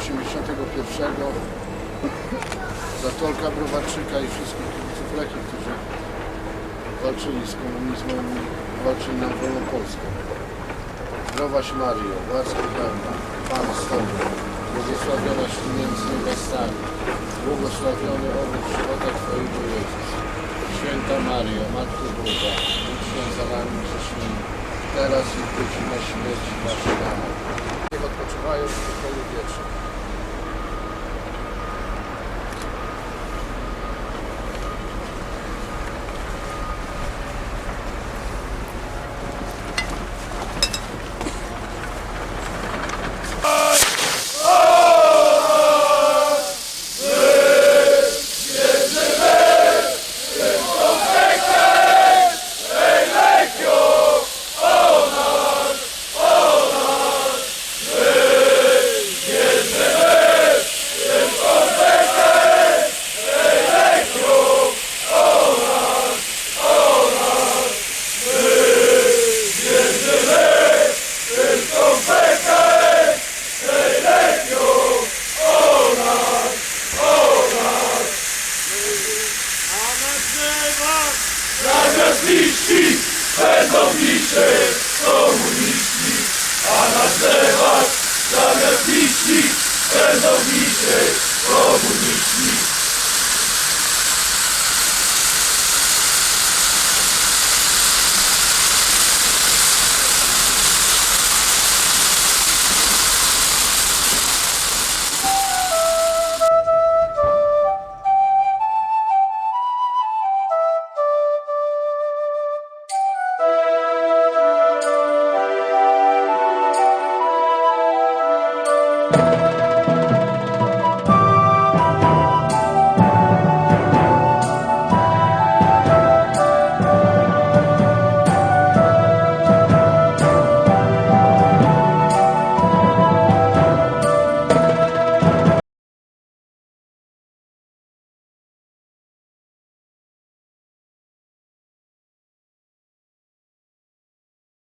81 Zatolka Browarczyka i wszystkich kibiców Lechii, którzy walczyli z komunizmem i walczyli na wolną Polskę. Zdrowaś Mario, łaski pełna, Pan z Tobą, błogosławionaś między niewiastami, błogosławiony owoc żywota Twojego Jezus. Święta Mario, Matko Boga, módl się za nami grzesznymi, teraz i w godzinę śmierci naszej. Niech odpoczywają w pokoju wiecznym.